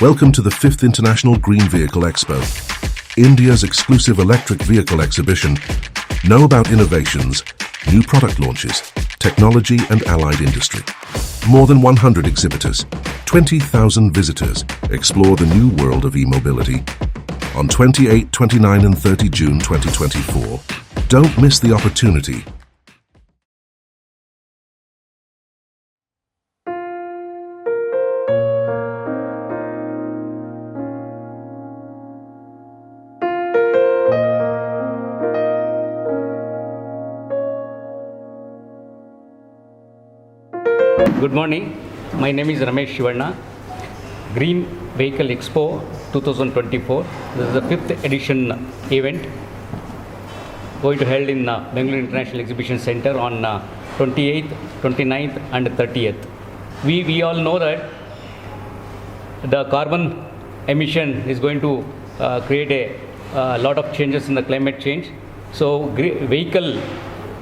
Welcome to the 5th International Green Vehicle Expo, India's exclusive electric vehicle exhibition. Know about innovations, new product launches, technology and allied industry. More than 100 exhibitors, 20,000 visitors explore the new world of e-mobility. On 28, 29 and 30 June 2024, don't miss the opportunity Good morning. My name is Ramesh Shivanna. Green Vehicle Expo 2024. This is the fifth edition event going to held in uh, Bangalore International Exhibition Center on uh, 28th, 29th, and 30th. We, we all know that the carbon emission is going to uh, create a uh, lot of changes in the climate change. So, vehicle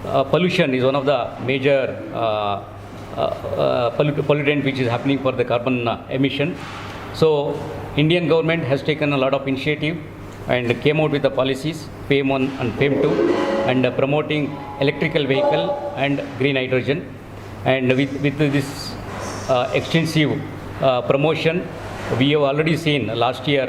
uh, pollution is one of the major uh, uh, uh, pollutant which is happening for the carbon uh, emission. So, Indian government has taken a lot of initiative and came out with the policies FAME 1 and FAME 2 and uh, promoting electrical vehicle and green hydrogen and with, with this uh, extensive uh, promotion we have already seen last year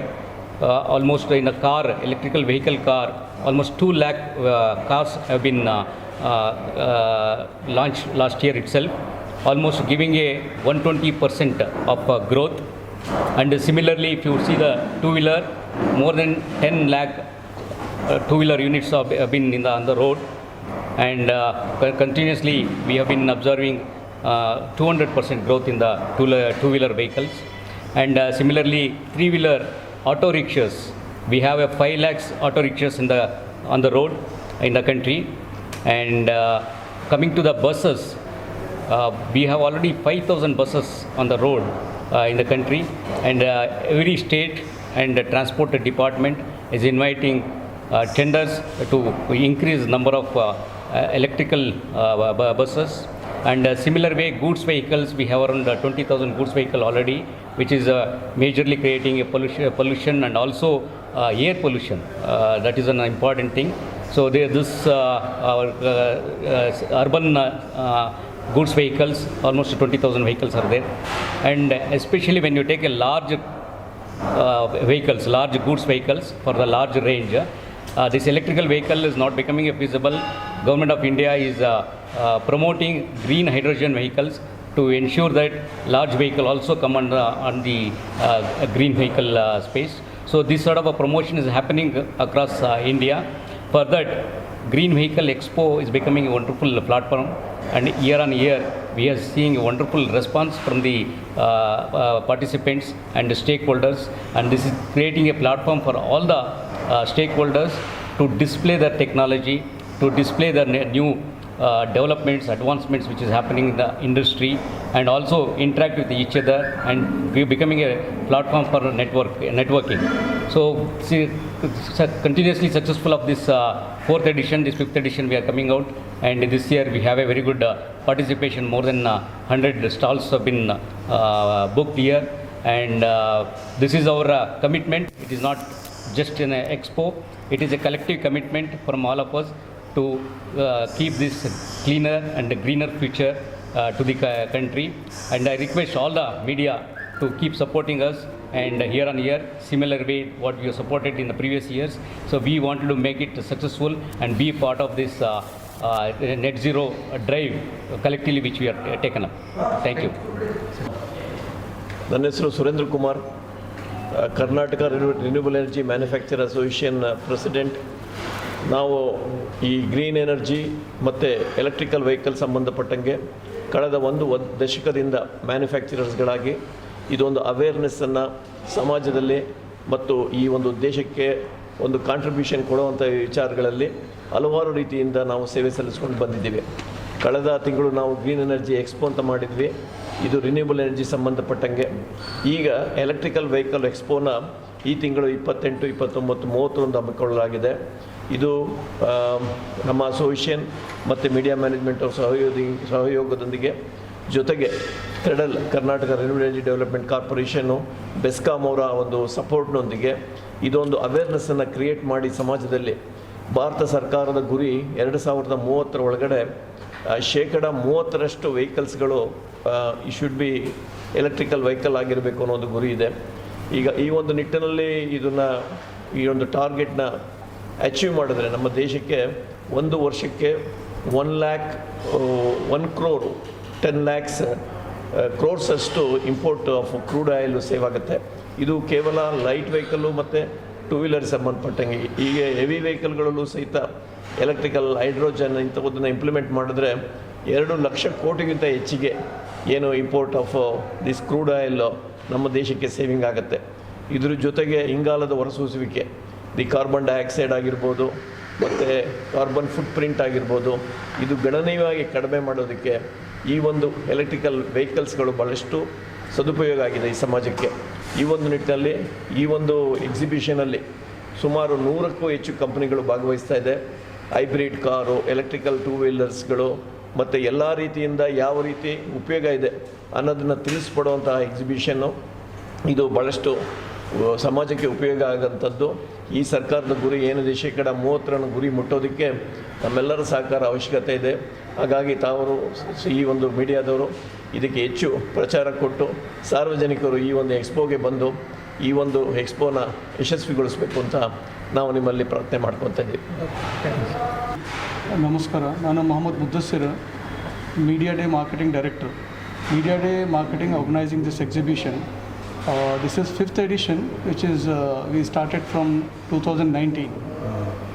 uh, almost in a car electrical vehicle car almost 2 lakh uh, cars have been uh, uh, uh, launched last year itself almost giving a 120% of uh, growth. And similarly if you see the two wheeler more than 10 lakh uh, two-wheeler units have been in the, on the road. And uh, continuously we have been observing uh, 200% growth in the two- two-wheeler vehicles. And uh, similarly three-wheeler auto rickshaws. We have a 5 lakhs auto rickshaws in the on the road in the country. And uh, coming to the buses uh, we have already 5000 buses on the road uh, in the country and uh, every state and transport department is inviting uh, tenders to increase the number of uh, uh, electrical uh, buses. And uh, similar way goods vehicles we have around uh, 20000 goods vehicle already which is uh, majorly creating a pollution, pollution and also uh, air pollution. Uh, that is an important thing. So this uh, our uh, uh, urban uh, uh, goods vehicles almost 20000 vehicles are there and especially when you take a large uh, vehicles, large goods vehicles for the large range. Uh, this electrical vehicle is not becoming feasible. Government of India is uh, uh, promoting green hydrogen vehicles to ensure that large vehicle also come under on the uh, green vehicle uh, space. So this sort of a promotion is happening across uh, India. For that, Green Vehicle Expo is becoming a wonderful platform, and year on year we are seeing a wonderful response from the uh, uh, participants and the stakeholders, and this is creating a platform for all the uh, stakeholders to display their technology, to display their new uh, developments, advancements which is happening in the industry, and also interact with each other and be becoming a platform for network networking. So, see, continuously successful of this uh, fourth edition, this fifth edition, we are coming out, and this year we have a very good uh, participation. More than uh, 100 stalls have been uh, booked here, and uh, this is our uh, commitment. It is not just an expo; it is a collective commitment from all of us to uh, keep this cleaner and greener future uh, to the country. And I request all the media to keep supporting us and year on year, similar way what we supported in the previous years. So we wanted to make it successful and be part of this uh, uh, net zero drive collectively which we have taken up. Thank you. ನನ್ನ ಹೆಸರು Surendra Kumar Karnataka renewable energy manufacture association president ನಾವು ಈ green energy ಮತ್ತು electrical vehicle ಸಂಬಂಧಪಟ್ಟಂಗೆ ಕಳೆದ ಒಂದು ಒದ್- ದಶಕದಿಂದ ಮ್ಯಾನುಫ್ಯಾಕ್ಚರರ್ಸ್ಗಳಾಗಿ ಇದೊಂದು ಅವೇರ್ನೆಸ್ಸನ್ನು ಸಮಾಜದಲ್ಲಿ ಮತ್ತು ಈ ಒಂದು ದೇಶಕ್ಕೆ ಒಂದು ಕಾಂಟ್ರಿಬ್ಯೂಷನ್ ಕೊಡುವಂಥ ವಿಚಾರಗಳಲ್ಲಿ ಹಲವಾರು ರೀತಿಯಿಂದ ನಾವು ಸೇವೆ ಸಲ್ಲಿಸ್ಕೊಂಡು ಬಂದಿದ್ದೀವಿ. ಕಳೆದ ತಿಂಗಳು ನಾವು ಗ್ರೀನ್ ಎನರ್ಜಿ ಎಕ್ಸ್ಪೋ ಅಂತ ಮಾಡಿದ್ವಿ. ಇದು ರಿನ್ಯೂಬಲ್ ಎನರ್ಜಿ ಸಂಬಂಧಪಟ್ಟಂಗೆ. ಈಗ ಎಲೆಕ್ಟ್ರಿಕಲ್ ವೆಹಿಕಲ್ ಎಕ್ಸ್ಪೋನ ಈ ತಿಂಗಳು ಇಪ್ಪತ್ತೆಂಟು, ಇಪ್ಪತ್ತೊಂಬತ್ತು, ಮೂವತ್ತೊಂದು ಹಮ್ಮಿಕೊಳ್ಳಲಾಗಿದೆ. ಇದು ನಮ್ಮ ಅಸೋಸಿಯೇಷನ್ ಮತ್ತು ಮೀಡಿಯಾ ಮ್ಯಾನೇಜ್ಮೆಂಟ್ ಸಹಯೋಗಿ, ಸಹಯೋಗದೊಂದಿಗೆ ಜೊತೆಗೆ ಫೆಡರಲ್ ಕರ್ನಾಟಕ ಎನರ್ಜಿ ಡೆವಲಪ್ಮೆಂಟ್ ಕಾರ್ಪೊರೇಷನ್ನು ಬೆಸ್ಕಾಮ್ ಅವರ ಒಂದು ಸಪೋರ್ಟ್ನೊಂದಿಗೆ ಇದೊಂದು ಅವೇರ್ನೆಸ್ಸನ್ನು ಕ್ರಿಯೇಟ್ ಮಾಡಿ ಸಮಾಜದಲ್ಲಿ ಭಾರತ ಸರ್ಕಾರದ ಗುರಿ ಎರಡು ಸಾವಿರದ ಮೂವತ್ತರ ಒಳಗಡೆ ಶೇಕಡ ಮೂವತ್ತರಷ್ಟು ವೆಹಿಕಲ್ಸ್ಗಳು ಈ ಶುಡ್ ಬಿ ಎಲೆಕ್ಟ್ರಿಕಲ್ ವೆಹಿಕಲ್ ಆಗಿರಬೇಕು ಅನ್ನೋ ಒಂದು ಗುರಿ ಇದೆ. ಈಗ ಈ ಒಂದು ನಿಟ್ಟಿನಲ್ಲಿ ಇದನ್ನು, ಈ ಒಂದು ಟಾರ್ಗೆಟ್ನ ಅಚೀವ್ ಮಾಡಿದ್ರೆ ನಮ್ಮ ದೇಶಕ್ಕೆ ಒಂದು ವರ್ಷಕ್ಕೆ one lakh one crore ten lakhs crores ಅಷ್ಟು import of crude oil save ಆಗುತ್ತೆ. ಇದು ಕೇವಲ ಲೈಟ್ ವೆಹಿಕಲ್ಲು ಮತ್ತು ಟೂ ವೀಲರ್ ಸಂಬಂಧಪಟ್ಟಂಗೆ. ಈಗ ಹೆವಿ ವೆಹಿಕಲ್ಗಳಲ್ಲೂ ಸಹಿತ ಎಲೆಕ್ಟ್ರಿಕಲ್ ಹೈಡ್ರೋಜನ್ ಇಂಥವುದನ್ನು ಇಂಪ್ಲಿಮೆಂಟ್ ಮಾಡಿದ್ರೆ ಎರಡು ಲಕ್ಷ ಕೋಟಿಗಿಂತ ಹೆಚ್ಚಿಗೆ ಏನು import of this crude oil ನಮ್ಮ ದೇಶಕ್ಕೆ ಸೇವಿಂಗ್ ಆಗುತ್ತೆ. ಇದ್ರ ಜೊತೆಗೆ ಇಂಗಾಲದ ಹೊರಸೂಸುವಿಕೆ ದಿ ಕಾರ್ಬನ್ ಡೈಆಕ್ಸೈಡ್ ಆಗಿರ್ಬೋದು, ಮತ್ತು ಕಾರ್ಬನ್ ಫುಟ್ ಪ್ರಿಂಟ್ ಆಗಿರ್ಬೋದು, ಇದು ಗಣನೀಯವಾಗಿ ಕಡಿಮೆ ಮಾಡೋದಕ್ಕೆ ಈ ಒಂದು ಎಲೆಕ್ಟ್ರಿಕಲ್ ವೆಹಿಕಲ್ಸ್ಗಳು ಭಾಳಷ್ಟು ಸದುಪಯೋಗ ಆಗಿದೆ ಈ ಸಮಾಜಕ್ಕೆ. ಈ ಒಂದು ನಿಟ್ಟಿನಲ್ಲಿ, ಈ ಒಂದು ಎಕ್ಸಿಬಿಷನಲ್ಲಿ ಸುಮಾರು ನೂರಕ್ಕೂ ಹೆಚ್ಚು ಕಂಪ್ನಿಗಳು ಭಾಗವಹಿಸ್ತಾ ಇದೆ. ಹೈಬ್ರಿಡ್ ಕಾರು ಎಲೆಕ್ಟ್ರಿಕಲ್ ಟೂ ವೀಲರ್ಸ್ಗಳು ಮತ್ತು ಎಲ್ಲ ರೀತಿಯಿಂದ ಯಾವ ರೀತಿ ಉಪಯೋಗ ಇದೆ ಅನ್ನೋದನ್ನು ತಿಳಿಸ್ಕೊಡುವಂತಹ ಎಕ್ಸಿಬಿಷನ್ನು ಇದು ಭಾಳಷ್ಟು ಸಮಾಜಕ್ಕೆ ಉಪಯೋಗ ಆಗೋಂಥದ್ದು. ಈ ಸರ್ಕಾರದ ಗುರಿ ಏನಿದೆ ಶೇಕಡ ಮೂವತ್ತರನ್ನು ಗುರಿ ಮುಟ್ಟೋದಕ್ಕೆ ನಮ್ಮೆಲ್ಲರ ಸಹಕಾರ ಅವಶ್ಯಕತೆ ಇದೆ. ಹಾಗಾಗಿ ತಾವರು ಈ ಒಂದು ಮೀಡಿಯಾದವರು ಇದಕ್ಕೆ ಹೆಚ್ಚು ಪ್ರಚಾರ ಕೊಟ್ಟು ಸಾರ್ವಜನಿಕರು ಈ ಒಂದು ಎಕ್ಸ್ಪೋಗೆ ಬಂದು ಈ ಒಂದು ಎಕ್ಸ್ಪೋನ ಯಶಸ್ವಿಗೊಳಿಸಬೇಕು ಅಂತ ನಾವು ನಿಮ್ಮಲ್ಲಿ ಪ್ರಾರ್ಥನೆ ಮಾಡ್ಕೊತಾ ಇದ್ದೀವಿ. ನಮಸ್ಕಾರ. ನಾನು Mohammed Muddassir, media day marketing director. Media day marketing organising this exhibition. Uh, this is fifth edition, which is uh, we started from 2019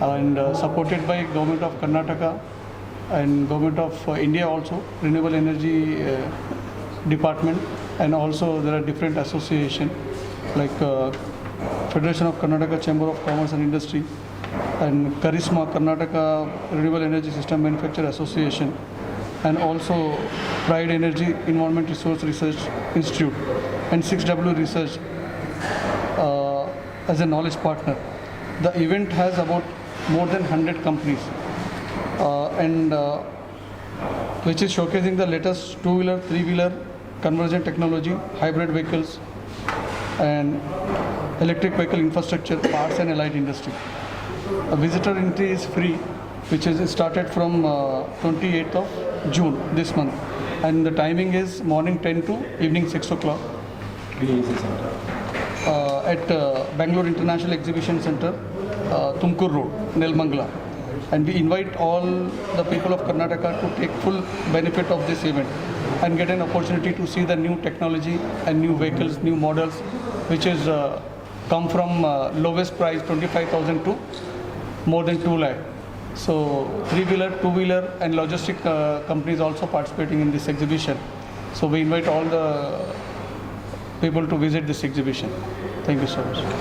uh. and uh, supported by government of Karnataka and government of uh, India also, renewable energy uh, department. And also there are different association like uh, Federation of Karnataka Chamber of Commerce and Industry and Charisma Karnataka Renewable Energy System Manufacturer Association and also Pride Energy Environment Resource Research Institute and 6W Research uh, as a knowledge partner. The event has about more than 100 companies uh, and uh, which is showcasing the latest two-wheeler, three-wheeler convergent technology, hybrid vehicles and electric vehicle infrastructure, parts and allied industry. A visitor entry is free, which is started from uh, 28th of June this month. And the timing is morning 10 to evening 6 o'clock uh, at uh, Bangalore International Exhibition Center, uh, Tumkur Road, Nelmangla. And we invite all the people of Karnataka to take full benefit of this event and get an opportunity to see the new technology and new vehicles, new models, which is uh, come from uh, lowest price 25,000 to more than 2 lakh. So three-wheeler, two-wheeler and logistic uh, companies also participating in this exhibition. So we invite all the people to visit this exhibition. Thank you so much.